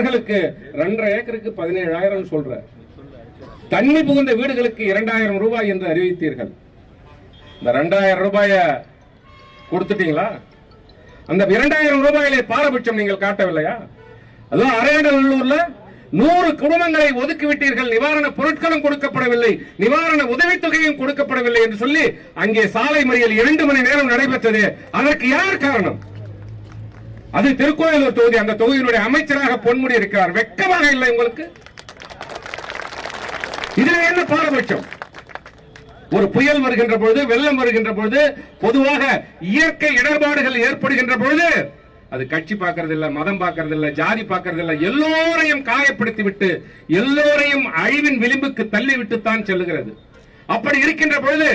கார்களுக்கு ரெண்டரை ஏக்கருக்கு பதினேழாயிரம் சொல்ற. தண்ணி புகுந்த வீடுகளுக்கு இரண்டாயிரம் ரூபாய் என்று அறிவித்தீர்கள். இந்த ரெண்டாயிரம் ரூபாய கொடுத்துட்டீங்களா? அந்த இரண்டாயிரம் ரூபாயிலே பாரபட்சம் நீங்கள் காட்டவில்லையா? அதுவும் அரையாண்டநல்லூர்ல நூறு குடும்பங்களை ஒதுக்கிவிட்டீர்கள். நிவாரண பொருட்களும் கொடுக்கப்படவில்லை. நிவாரண உதவித்தொகையும் கொடுக்கப்படவில்லை என்று சொல்லி அங்கே சாலை மறியல் இரண்டு மணி நேரம் நடைபெற்றது. அதற்கு யார் காரணம்? அது திருக்கோயிலூர் தொகுதி. அந்த தொகுதியினுடைய அமைச்சராக பொன்முடி இருக்கிறார். வெக்கமாக இல்லை உங்களுக்கு? இதுல என்ன பாரபட்சம்? ஒரு புயல் வருகின்ற பொழுது வெள்ளம் வருகின்ற பொழுது பொதுவாக இயற்கை இடர்பாடுகள் ஏற்படுகின்ற பொழுது அது கட்சி பார்க்கறது இல்ல மதம் பார்க்கறது இல்ல ஜாதி பார்க்கறது இல்ல எல்லோரையும் காயப்படுத்தி விட்டு எல்லோரையும் அழிவின் விளிம்புக்கு தள்ளி விட்டு தான் செல்லுகிறது. அப்படி இருக்கின்ற பொழுது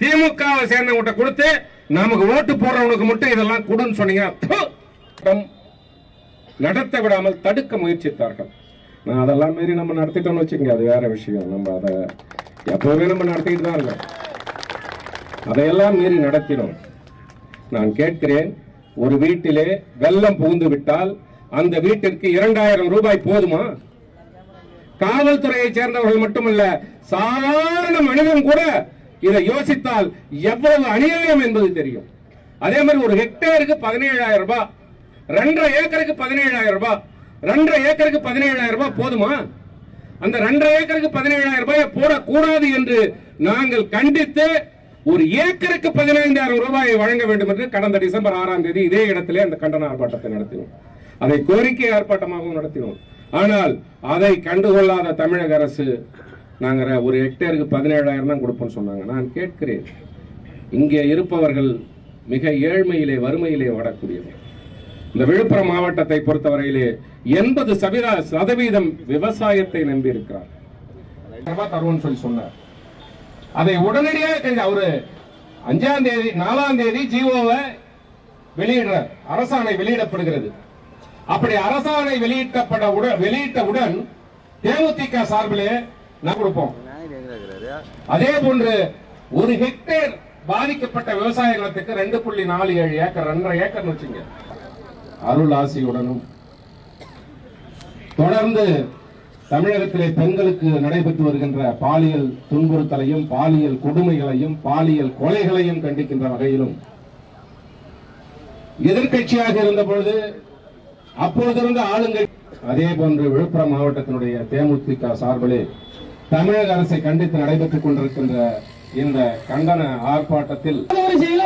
திமுகவை சேர்ந்தவங்கிட்ட கொடுத்து நமக்கு ஓட்டு போடுறவனுக்கு மட்டும் இதெல்லாம் கொடுன்னு சொன்னீங்க ப்பு! நடத்த விடாமல் தடுக்க முயற்சித்தார்கள். நான் அதெல்லாம் மாரி நம்ம நடத்திட்டோம்னு வச்சுக்கோங்க அது வேற விஷயம். நம்ம அதை எப்பவுமே நம்ம நடத்திட்டு தான் இருக்கோம். அதையெல்லாம் மீறி நடத்தினோம். நான் கேட்கிறேன் ஒரு வீட்டிலே வெள்ளம் புகுந்து விட்டால் அந்த வீட்டிற்கு இரண்டாயிரம் ரூபாய் போதுமா? காவல்துறையை சேர்ந்தவர்கள் மட்டுமல்ல சாதாரண மனிதன் கூட இதை யோசித்தால் எவ்வளவு அநியாயம் என்பது தெரியும். அதே மாதிரி ஒரு ஹெக்டேருக்கு பதினேழாயிரம் ரூபாய். ரெண்டரை ஏக்கருக்கு பதினேழாயிரம் ரூபாய். ரெண்டரை ஏக்கருக்கு பதினேழாயிரம் ரூபாய் போதுமா? அந்த ரெண்டரை ஏக்கருக்கு பதினேழாயிரம் ரூபாய் போடக்கூடாது என்று நாங்கள் கண்டித்து ஒரு ஏக்கருக்கு பதினைந்தாயிரம் ரூபாயை வழங்க வேண்டும் என்று கடந்த டிசம்பர் ஆறாம் தேதி இதே இடத்திலே அந்த கண்டன ஆர்ப்பாட்டத்தை நடத்தினோம். அதை கோரிக்கை ஆர்ப்பாட்டமாகவும் நடத்தினோம். ஆனால் அதை கண்டுகொள்ளாத தமிழக அரசு நாங்கள் ஒரு ஹெக்டேருக்கு பதினேழாயிரம் தான் கொடுப்போம்னு சொன்னாங்க. நான் கேட்கிறேன். இங்கே இருப்பவர்கள் மிக ஏழ்மையிலே வறுமையிலே வாடக்கூடியவர்கள் இந்த விழுப்புரம் மாவட்டத்தை பொறுத்தவரையிலே எண்பது சதவீத சதவீதம் விவசாயத்தை நம்பி இருக்கிறார் தருவோம்னு சொல்லி சொன்னார். அதை உடனடியாக கண்டி- அவரு அஞ்சாம் தேதி நாலாம் தேதி ஜிஓவை வெளியிடுறார். அரசாணை வெளியிடப்படுகிறது. அப்படி அரசாணை வெளியிட்டப்பட உடன் வெளியிட்டவுடன் தேமுதிக சார்பிலே நான் கொடுப்போம். அதே போன்று ஒரு ஹெக்டேர் பாதிக்கப்பட்ட விவசாய நிலத்துக்கு ரெண்டு புள்ளி நாலு ஏழு ஏக்கர் ரெண்டரை ஏக்கர் வச்சுங்க. அருள் ஆசியுடனும் தொடர்ந்து தமிழகத்திலே பெண்களுக்கு நடைபெற்று வருகின்ற பாலியல் துன்புறுத்தலையும் பாலியல் கொடுமைகளையும் பாலியல் கொலைகளையும் கண்டிக்கின்ற வகையிலும் எதிர்கட்சியாக இருந்த பொழுது அப்பொழுதிருந்த ஆளுங்கட்சி அதே போன்று விழுப்புரம் மாவட்டத்தினுடைய தேமுதிக சார்பிலே தமிழக அரசை கண்டித்து நடைபெற்றுக் கொண்டிருக்கின்ற இந்த கண்டன ஆர்ப்பாட்டத்தில்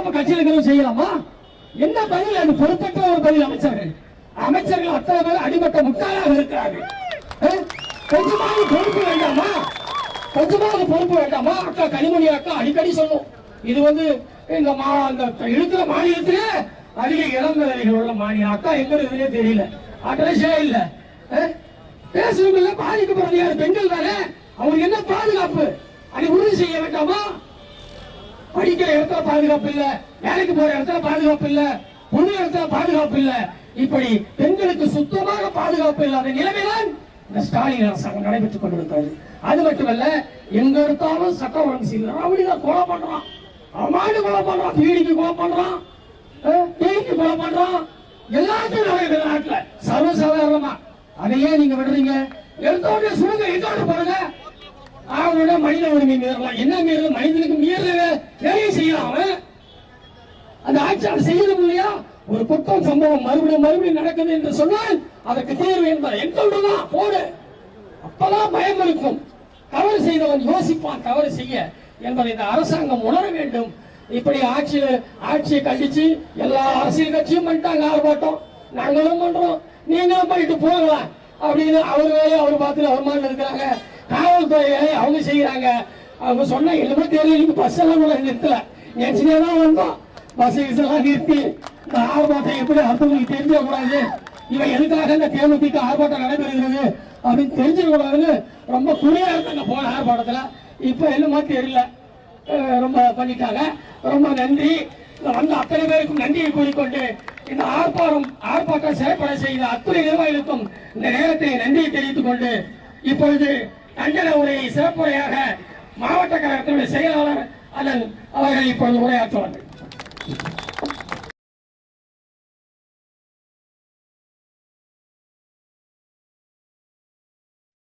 கட்சியில் செய்யலாமா? என்ன பதில்? அது பொறுப்பற்ற ஒரு பதில் அமைச்சர். அமைச்சர்கள் அத்தனை பேர் அடிமட்ட முட்டாளாக இருக்கிறார்கள். அஹ்? கொஞ்சமாவது பொறுப்பு வேண்டாமா? கொஞ்சமாவது பொறுப்பு வேண்டாமா? அக்கா கனிமொழி அக்கா அடிக்கடி சொல்லும். இது வந்து இந்த மா அந்த இருக்கிற மாநிலத்திலே அதிக இளந்தலைகள் உள்ள மாநிலம். அக்கா எங்க இருக்குதுன்னே தெரியல. அட்ரஸே இல்ல. அஹ்? பேசுறவங்க பாதிக்கப்படுறது யார்? பெண்கள் தானே? அவங்களுக்கு என்ன பாதுகாப்பு? அதை உறுதி செய்ய வேண்டாமா? படிக்கிற இடத்துல பாதுகாப்பு இல்ல வேலைக்கு போற இடத்துல பாதுகாப்பு இல்ல பொது இடத்துல பாதுகாப்பு இல்ல. இப்படி பெண்களுக்கு சுத்தமாக பாதுகாப்பு இல்லாத நிலைமைதான் இந்த ஸ்டாலின் அரசாங்கம் நடைபெற்றுக் கொண்டிருக்கிறது. அது மட்டுமல்ல எங்க எடுத்தாலும் சட்டம் ஒழுங்கு செய்யலாம் அப்படிதான் கொலை பண்றான். அவமானு கொலை பண்றான் பீடிக்கு கொலை பண்றான் பேய்க்கு கொலை பண்றான். எல்லாத்தையும் நடக்குது நாட்டுல. சர்வசாதாரணமா. அதையே நீங்க விடுறீங்க. எடுத்த உடனே சுடுங்க எங்க பாருங்க. அவனோட மனித உரிமை மீறலாம். என்ன மீறல மனிதனுக்கு மீறல வேலையை செய்யலாம் அவன் அந்த ஆட்சியாளர் செய்யணும் இல்லையா? ஒரு குற்றம் சம்பவம் மறுபடியும் மறுபடியும் நடக்குது என்று சொன்னால் அதற்கு தீர்வு என்பது எங்களோட தான் போடு. அப்பதான் பயம் இருக்கும். தவறு செய்தவன் யோசிப்பான் தவறு செய்ய என்பதை இந்த அரசாங்கம் உணர வேண்டும். இப்படி ஆட்சியில் ஆட்சியை கண்டிச்சு எல்லா அரசியல் கட்சியும் பண்ணிட்டாங்க ஆர்ப்பாட்டம். நாங்களும் பண்றோம். நீங்களும் பண்ணிட்டு போகலாம். அப்படின்னு அவர் வேலையை அவர் பார்த்துட்டு அவர் மாதிரி இருக்கிறாங்க காவல்துறை அவங்க செய்யறாங்க. அவங்க சொன்னா எல்லாமே தெரியல பஸ் எல்லாம் கூட நிறுத்தல. நினைச்சுட்டே தான் வந்தோம். பஸ் எல்லாம் நிறுத்தி இந்த ஆர்ப்பாட்டம் எப்படி அடுத்தவங்களுக்கு தெரிஞ்ச கூடாது இவன் எதுக்காக இந்த தேமுதிக ஆர்ப்பாட்டம் நடைபெறுகிறது அப்படின்னு தெரிஞ்சுக்கூடாதுன்னு ரொம்ப குறியா இருந்தாங்க போன ஆர்ப்பாட்டத்துல. இப்ப என்னமோ தெரியல. ரொம்ப பண்ணிட்டாங்க. ரொம்ப நன்றி. வந்த அத்தனை பேருக்கும் நன்றியை கூறிக்கொண்டு இந்த ஆர்ப்பாட்டம் ஆர்ப்பாட்டம் செயற்பட செய்த அத்துறை நிர்வாகிகளுக்கும் இந்த நேரத்தை நன்றியை தெரிவித்துக் கொண்டு இப்பொழுது கண்டன உரையை சிறப்புரையாக மாவட்ட கழகத்தினுடைய செயலாளர் அண்ணன் அவர்கள் இப்பொழுது உரையாற்றுவார்கள்.